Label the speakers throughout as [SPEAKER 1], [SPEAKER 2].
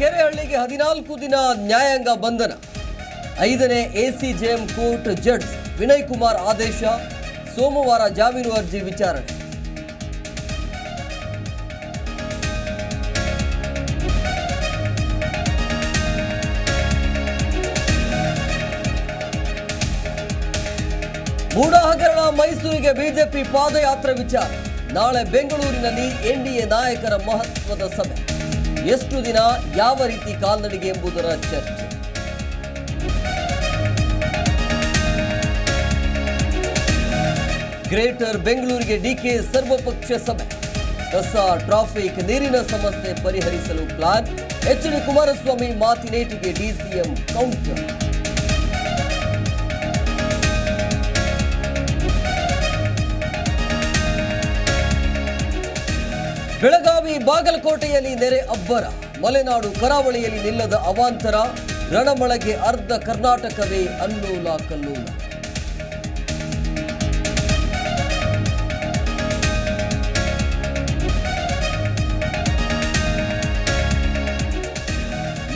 [SPEAKER 1] ಕೆರೆಹಳ್ಳಿಗೆ ಹದಿನಾಲ್ಕು ದಿನ ನ್ಯಾಯಾಂಗ ಬಂಧನ. ಐದನೇ ACJM court judge Vinay Kumar ಆದೇಶ, ಸೋಮವಾರ ಜಾಮೀನು ಅರ್ಜಿ ವಿಚಾರಣೆ. ಮೂಢ ಹಗರಣ ಮೈಸೂರಿಗೆ ಬಿಜೆಪಿ ಪಾದಯಾತ್ರೆ ವಿಚಾರ. ನಾಳೆ ಬೆಂಗಳೂರಿನಲ್ಲಿ ಎನ್ಡಿಎ ನಾಯಕರ ಮಹತ್ವದ ಸಭೆ. ಎಷ್ಟು ದಿನ ಯಾವ ರೀತಿ ಕಾಲ್ನಡಿಗೆ ಎಂಬುದರ ಚರ್ಚೆ. ಗ್ರೇಟರ್ ಬೆಂಗಳೂರಿಗೆ ಡಿಕೆ ಸರ್ವಪಕ್ಷ ಸಭೆ. ಕಸ, ಟ್ರಾಫಿಕ್, ನೀರಿನ ಸಮಸ್ಯೆ ಪರಿಹರಿಸಲು ಪ್ಲಾನ್. ಎಚ್ ಡಿ ಕುಮಾರಸ್ವಾಮಿ ಮಾತಿನೇಟಿಗೆ ಡಿಸಿಎಂ ಕೌಂಟರ್. ಬೆಳಗಾವಿ ಬಾಗಲಕೋಟೆಯಲ್ಲಿ ನೆರೆ ಅಬ್ಬರ. ಮಲೆನಾಡು ಕರಾವಳಿಯಲ್ಲಿ ನಿಲ್ಲದ ಅವಾಂತರ. ರಣಮಳಗೆ ಅರ್ಧ ಕರ್ನಾಟಕವೇ ಅಲ್ಲೋಲ ಕಲ್ಲೋಲ.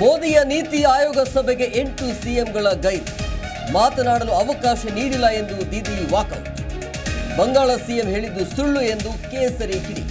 [SPEAKER 1] ಮೋದಿಯ ನೀತಿ ಆಯೋಗ ಸಭೆಗೆ ಎಂಟು ಸಿಎಂಗಳ ಗೈರು. ಮಾತನಾಡಲು ಅವಕಾಶ ನೀಡಿಲ್ಲ ಎಂದು ದೀದಿ ವಾಕೌಟ್. ಬಂಗಾಳ ಸಿಎಂ ಹೇಳಿದ್ದು ಸುಳ್ಳು ಎಂದು ಕೇಸರಿ ಕಿಡಿ